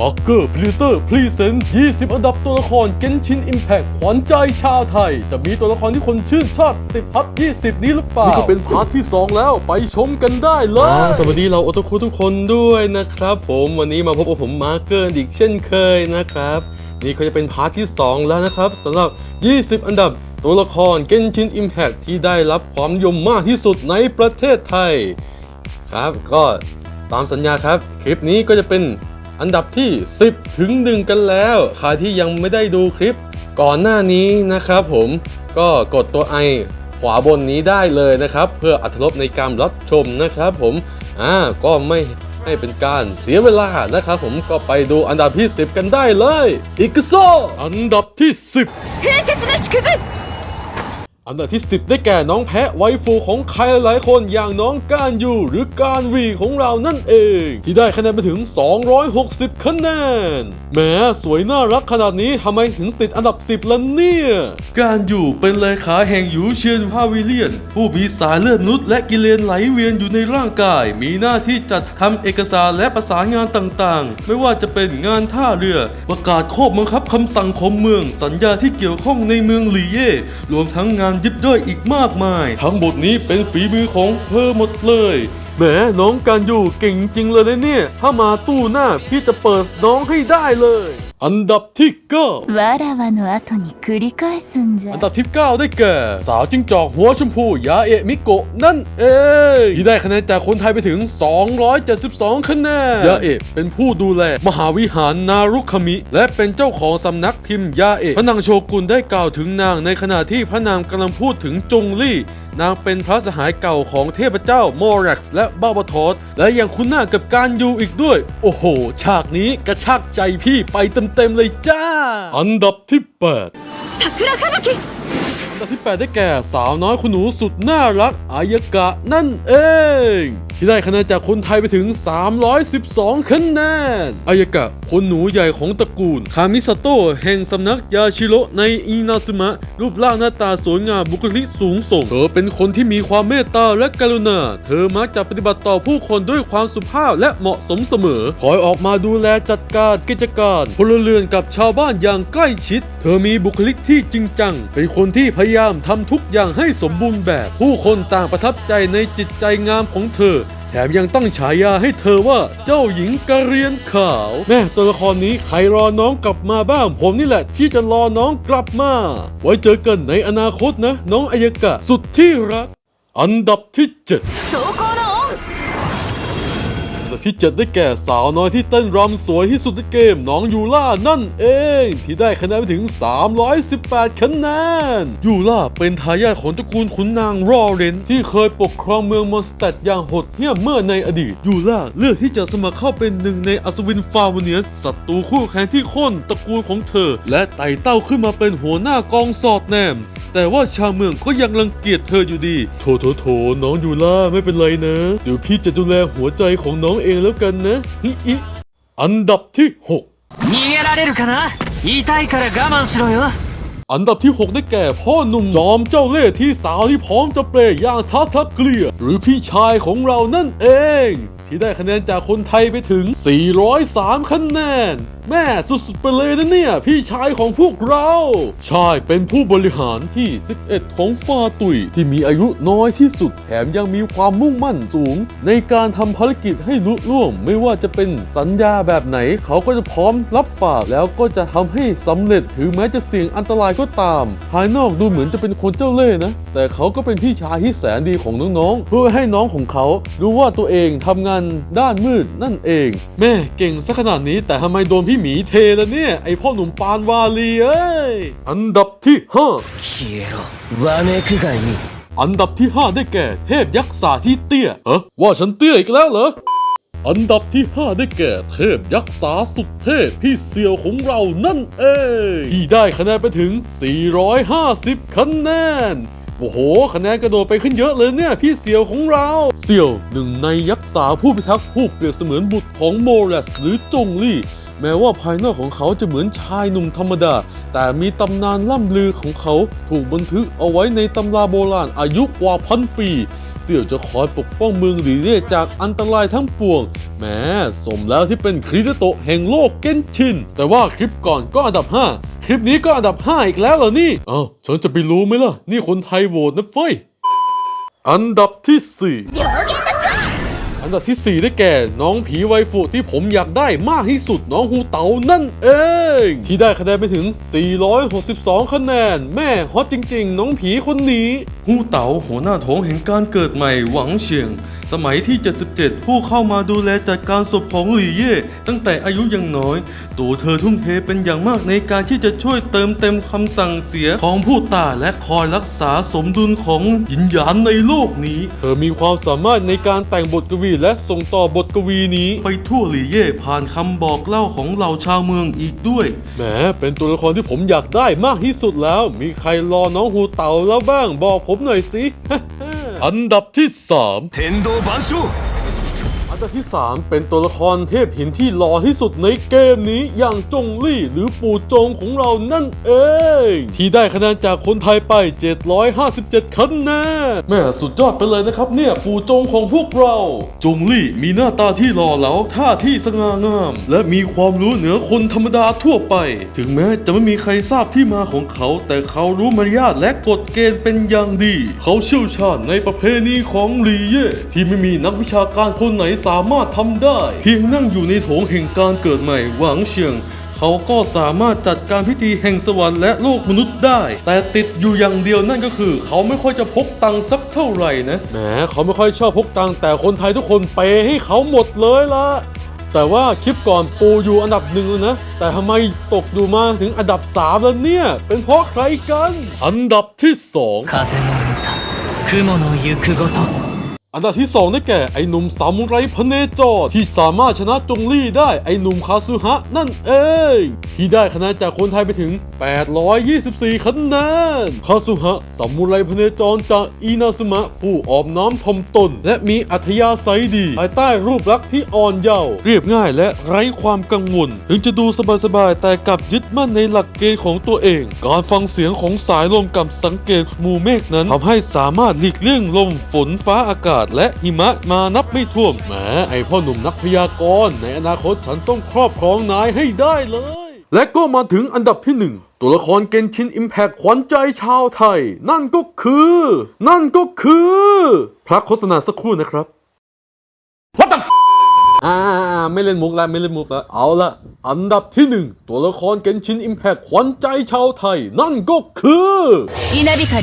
มาร์เกอร์พลีเตอร์พรีเซนต์20 อันดับตัวละครเกนชินอิมแพ t ขวัญใจชาวไทย จะมีตัวละครที่คนชื่นชอบติดพับ 20 นี้หรือเปล่า นี่ก็เป็นพาร์ทที่ 2 แล้วไปชมกันได้เลย สวัสดีเราโอตคุทุกคนด้วยนะครับผมวันนี้มาพบกับผมมาร์เกอร์อีกเช่นเคยนะครับ นี่ก็จะเป็นพาร์ทที่ 2 แล้วนะครับสำหรับ 20 อันดับตัวละครเกนชินอิมแพ t ที่ได้รับความนิยมมากที่สุดในประเทศไทย ครับก็ตามสัญญาครับ คลิปนี้ก็จะเป็น อันดับที่ 10 ถึง 1 กันแล้วใครที่ยังไม่ได้ดูคลิป ก่อนหน้านี้นะครับผมก็กดตัวไอขวาบนนี้ได้เลยนะครับ เพื่ออัธรบในการรับชมนะครับผมอ่าก็ไม่ให้เป็นการเสียเวลานะครับผมก็ไปดูอันดับที่ 10 กันได้เลยอีกโซอันดับที่ 10 อันดับที่ 10 ได้แก่น้องแพะไวฟูของใครหลายคนอย่างน้องกานยูหรือการวีของเรานั่นเอง ที่ได้คะแนนไปถึง 260 คะแนนแหมสวยน่ารักขนาดนี้ทำไมถึงติดอันดับ 10ล่ะเนี่ยการยูเป็นเลขาแห่งยูเชียนพาวิเลียน ผู้มีสายเลือดมนุษย์และกิเลนไหลเวียนอยู่ในร่างกาย มีหน้าที่จัดทำเอกสารและประสานงานต่างๆ ไม่ว่าจะเป็นงานท่าเรือ ประกาศข้อบังคับคำสั่งของเมือง สัญญาที่เกี่ยวข้องในเมืองหลีเย่รวมทั้งงานยิบย่อยอีกมากมาย ทั้งหมดนี้เป็นฝีมือของเธอหมดเลยแหมน้องการอยู่เก่งจริงเลยนะเนี่ย ถ้ามาตู้หน้าพี่จะเปิดน้องให้ได้เลย อันดับที่เก้า わらわの後に繰り返すんじ อั ゃ นดับที่ 9 ได้แก่ สาวจิ้งจอกหัวชมพูยาเอะมิโกะนั่นเอง ที่ได้คะแนนจากคนไทยไปถึง 272 คะแนน ยาเอะเป็นผู้ดูแล มหาวิหารนารุคามิ และเป็นเจ้าของสำนักพิมพ์ยาเอะพระนางโชกุนได้กล่าวถึงนางในขณะที่พระนางกำลังพูดถึงจงลี่ นางเป็นพระสหายเก่าของเทพเจ้าโมร็กซ์และบาบาทอสและยังคุ้นหน้ากับการยูอีกด้วย โอ้โห ฉากนี้กระชากใจพี่ไปเต็มๆเลยจ้า อันดับที่ 8 桜吹雪 อันดับที่ 8 ได้แก่สาวน้อยคุณหนูสุดน่ารักอายกะนั่นเอง ที่ได้คะแนนจากคนไทยไปถึง 312 คะแนนอายกะ คนหนูใหญ่ของตระกูล คามิซาโตะแห่งสำนักยาชิโรในอินาซึมะ รูปร่างหน้าตาสวยงามบุคลิกสูงส่ง เธอเป็นคนที่มีความเมตตาและกรุณา เธอมักจะปฏิบัติต่อผู้คนด้วยความสุภาพและเหมาะสมเสมอ คอยออกมาดูแลจัดการกิจการพลเรือนกับชาวบ้านอย่างใกล้ชิด เธอมีบุคลิกที่จริงจัง เป็นคนที่พพยายามทำทุกอย่างให้สมบูรณ์แบบ ผู้คนต่างประทับใจในจิตใจงามของเธอ แถมยังตั้งฉายาให้เธอว่าเจ้าหญิงกะเรียนขาวแม่ตัวละครนี้ใครรอน้องกลับมาบ้าง ผมนี่แหละที่จะรอน้องกลับมา ไว้เจอกันในอนาคตนะ น้องอายกะสุดที่รัก อันดับที่7 ที่ 7 ได้แก่สาวน้อยที่เต้นรำสวยที่สุดในเกมน้องยูล่านั่นเอง ที่ได้คะแนนไปถึง 318 คะแนน ยูล่าเป็นทายาทของตระกูลขุนนางรอเรนที่เคยปกครองเมืองมอนสเตดอย่างโหดเหี้ยมเมื่อในอดีต ยูล่าเลือกที่จะสมัครเข้าเป็นหนึ่งในอัศวินฟาวเนียนศัตรูคู่แข่งที่โค่นตระกูลของเธอ และไต่เต้าขึ้นมาเป็นหัวหน้ากองสอดแนมแต่ว่าชาวเมืองก็ยังรังเกียจเธออยู่ดี โถโถโถน้องยูล่าไม่เป็นไรนะ เดี๋ยวพี่จะดูแลหัวใจของน้องเอแล้วกันนะฮิอิอันดับที่ 6 逃げられるかな痛いから我慢しろよ อันดับที่ 6 ได้แก่พ่อหนุ่มจอมเจ้าเล่ห์ที่สาวที่พร้อมจะเปรย์อย่างทัพทัพเกลีย หรือพี่ชายของเรานั่นเอง ที่ได้คะแนนจากคนไทยไปถึง 403 คะแนน แม่สุดๆไปเลยนะเนี่ย พี่ชายของพวกเรา ใช่เป็นผู้บริหารที่ 11 ของฟาตุยที่มีอายุน้อยที่สุด แถมยังมีความมุ่งมั่นสูง ในการทำภารกิจให้ลุล่วง ไม่ว่าจะเป็นสัญญาแบบไหน เขาก็จะพร้อมรับปาก แล้วก็จะทำให้สำเร็จถึงแม้จะเสี่ยงอันตรายก็ตาม ภายนอกดูเหมือนจะเป็นคนเจ้าเล่ห์นะ แต่เขาก็เป็นพี่ชายที่แสนดีของน้องๆเพื่อให้น้องของเขารู้ว่าตัวเองทำงานด้านมืดนั่นเอง แม่เก่งซะขนาดนี้แต่ทำไมโดนพี่พี่หมีเทแล้วเนี่ย ไอพ่อหนุ่มปานวาลีเอ้ย อันดับที่ห้าอันดับที่ห้าได้แก่ เทพยักษ์สาที่เตี้ยเออว่าฉันเตี้ยอีกแล้วเหรอ อันดับที่ 5 ได้แก่เทพยักษ์สาสุดเทพพี่เสี่ยวของเรานั่นเองที่ได้คะแนนไปถึง 450 คะแนน โอ้โห คะแนนกระโดดไปขึ้นเยอะเลยเนี่ย พี่เสี่ยวของเรา เสี่ยวหนึ่งในยักษ์สาผู้พิทักษ์ผู้เปรียบเสมือนบุตรของโมเรสหรือจงลี่ แม้ว่าภายนอกของเขาจะเหมือนชายหนุ่มธรรมดา แต่มีตำนานล่ำลือของเขาถูกบันทึกเอาไว้ในตำราโบราณอายุกว่าพันปีเสี่ยวจะคอยปกป้องเมืองหลีเย่จากอันตรายทั้งปวงแหมสมแล้วที่เป็นคริสโตะแห่งโลกเกนชิน แต่ว่าคลิปก่อนก็อันดับ 5 คลิปนี้ก็อันดับ 5 อีกแล้วเหรอนี่ เอ้าฉันจะไปรู้ไหมล่ะ นี่คนไทยโหวตนะเฟ้ย อันดับที่ 4 อันดับที่ 4 ได้แก่ น้องผีไวฟุที่ผมอยากได้มากที่สุดน้องฮูเต๋านั่นเอง ที่ได้คะแนนไปถึง 462 คะแนน แม่ฮอตจริง ๆ น้องผีคนนี้ฮูเต๋าหัวหน้าท้องแห่งการเกิดใหม่หวังเฉียง สมัยที่ 77 ผู้เข้ามาดูแลจัดการศพของหลี่เย่ตั้งแต่อายุยังน้อย ตัวเธอทุ่มเทเป็นอย่างมากในการที่จะช่วยเติมเต็มคำสั่งเสียของผู้ตายและคอยรักษาสมดุลของยินหยานในโลกนี้ เธอมีความสามารถในการแต่งบทกวีและส่งต่อบทกวีนี้ ไปทั่วหลี่เย่ผ่านคำบอกเล่าของเหล่าชาวเมืองอีกด้วยแหมเป็นตัวละครที่ผมอยากได้มากที่สุดแล้ว มีใครรอน้องฮูเต่าแล้วบ้างบอกผมหน่อยสิ อันดับที่ 3 เทนโดบาสุ อันดับที่ 3 เป็นตัวละครเทพหินที่หล่อที่สุดในเกมนี้อย่างจงลี่หรือปู่จงของเรานั่นเอง ที่ได้คะแนนจากคนไทยไป 757 คะแนนแม่สุดยอดไปเลยนะครับเนี่ยปู่จงของพวกเรา จงลี่มีหน้าตาที่หล่อเหลาท่าที่สง่างาม และมีความรู้เหนือคนธรรมดาทั่วไป ถึงแม้จะไม่มีใครทราบที่มาของเขา แต่เขารู้มารยาทและกฎเกณฑ์เป็นอย่างดี เขาเชี่ยวชาญในประเพณีของลีเย่ที่ไม่มีนักวิชาการคนไหนสาามารถทำได้ เพียงนั่งอยู่ในโถงแห่งการเกิดใหม่หวังเชียง เขาก็สามารถจัดการพิธีแห่งสวรรค์และโลกมนุษย์ได้ แต่ติดอยู่อย่างเดียวนั่นก็คือ เขาไม่ค่อยจะพกตังค์สักเท่าไหร่นะแหมเขาไม่ค่อยชอบพกตังค์แต่คนไทยทุกคนเปย์ให้เขาหมดเลยละแต่ว่าคลิปก่อนปูอยู่อันดับหนึ่งแล้วนะ แต่ทำไมตกอยู่มาถึงอันดับสามแล้วเนี่ย เป็นเพราะใครกัน อันดับที่สอง อันดับที่ 2 ได้แก่ไอ้หนุ่มสามุไรพเนจรที่สามารถชนะจงลี่ได้ไอ้หนุ่มคาซุฮะนั่นเอง ที่ได้คะแนนจากคนไทยไปถึง 824 คะแนนคาซุฮะสามุไรพเนจรจากอินาซุมะผู้ออมน้อมถ่มตน และมีอัธยาศัยดีภายใต้รูปลักษณ์ที่อ่อนเยาว์เรียบง่ายและไร้ความกังวล ถึงจะดูสบายๆแต่กลับยึดมั่นในหลักเกณฑ์ของตัวเอง การฟังเสียงของสายลมกับสังเกตหมู่เมฆนั้นทำให้สามารถหลีกเลี่ยงลมฝนฟ้าอากาศและหิมะมานับไม่ถ้วนแหมไอพ่อหนุ่มนักพยากรณ์ในอนาคตฉันต้องครอบครองนายให้ได้เลย และก็มาถึงอันดับที่หนึ่งตัวละครเกนชินอิมแพกขวัญใจชาวไทย นั่นก็คือ นั่นก็คือพักโฆษณาสักครู่นะครับ What the f อ่าไม่เล่นมุกแล้วไม่เล่นมุกแล้วเอาละอันดับที่หนึ่งตัวละครเกนชินอิมแพกขวัญใจชาวไทย นั่นก็คือ 稲光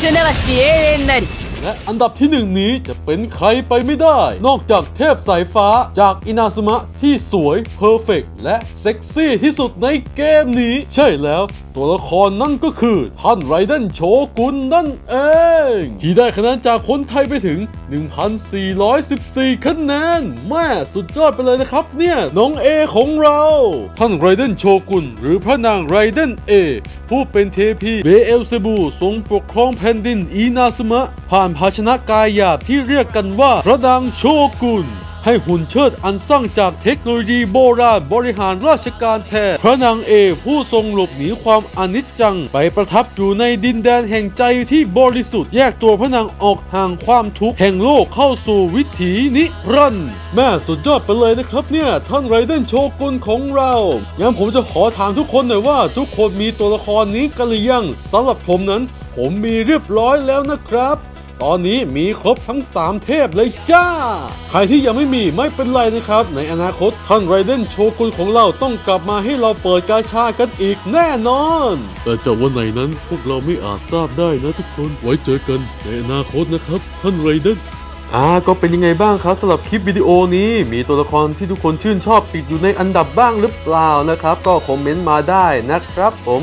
すなわち永遠なり และอันดับที่หนึ่งนี้จะเป็นใครไปไม่ได้ นอกจากเทพสายฟ้าจากอินาซึมะที่สวยเพอร์เฟกและเซ็กซี่ที่สุดในเกมนี้ ใช่แล้วตัวละครนั่นก็คือท่านไรเดนโชกุนนั่นเอง ที่ได้คะแนนจากคนไทยไปถึง 1,414 คะแนนแม่สุดยอดไปเลยนะครับเนี่ย น้องเอของเรา ท่านไรเดนโชกุนหรือพระนางไรเดนเอผู้เป็นเทพีเบเอลเซบูทรงปกครองแผ่นดินอีนาซึมะผ่านภาชนะกายหยาบที่เรียกกันว่าพระนางโชกุนให้หุ่นเชิดอันสร้างจากเทคโนโลยีโบราณบริหารราชการแทนพระนางเอผู้ทรงหลบหนีความอนิจจัง ไปประทับอยู่ในดินแดนแห่งใจที่บริสุทธิ์แยกตัวพระนางออกห่างความทุกข์แห่งโลกเข้าสู่วิถีนิรันดร์แม่สุดยอดไปเลยนะครับเนี่ย ท่านไรเดนโชกุนของเรางั้นผมจะขอถามทุกคนหน่อยว่า ทุกคนมีตัวละครนี้กันหรือยังสำหรับผมนั้น ผมมีเรียบร้อยแล้วนะครับ ตอนนี้มีครบทั้ง 3 เทพเลยจ้า ใครที่ยังไม่มีไม่เป็นไรนะครับ ในอนาคตท่านไรเดนโชกุนของเราต้องกลับมาให้เราเปิดกาชากันอีกแน่นอน แต่จะวันไหนนั้นพวกเราไม่อาจทราบได้นะทุกคนไว้เจอกันในอนาคตนะครับ ท่านไรเดนอ่าก็เป็นยังไงบ้างครับสำหรับคลิปวิดีโอนี้ มีตัวละครที่ทุกคนชื่นชอบติดอยู่ในอันดับบ้างหรือเปล่านะครับ ก็คอมเมนต์มาได้นะครับผม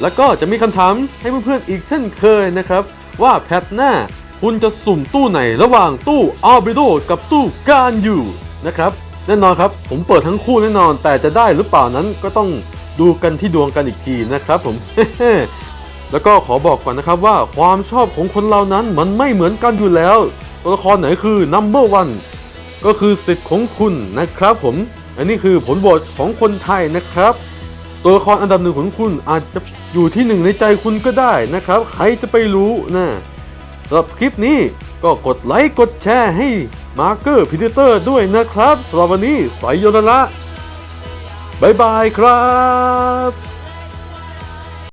แล้วก็จะมีคำถามให้เพื่อนๆอีกเช่นเคยนะครับ ว่าแพทหน้า คุณจะสุ่มตู้ไหนระหว่างตู้อัลเบโดกับตู้การอยู่นะครับ แน่นอนครับ ผมเปิดทั้งคู่แน่นอน แต่จะได้หรือเปล่านั้นก็ต้องดูกันที่ดวงกันอีกทีนะครับผม แล้วก็ขอบอกก่อนนะครับว่าความชอบของคนเรานั้นมันไม่เหมือนกันอยู่แล้ว ตัวละครไหนคือ number one ก็คือสิทธิ์ของคุณนะครับผม อันนี้คือผลโหวตของคนไทยนะครับ ตัวละครอันดับหนึ่งของคุณอาจจะอยู่ที่หนึ่งในใจคุณก็ได้นะครับ ใครจะไปรู้นะ สำหรับคลิปนี้ก็กดไลค์กดแชร์ให้มาร์เกอร์พิเตอร์ด้วยนะครับสำหรับวันนี้ไสโยนละบายบายครับ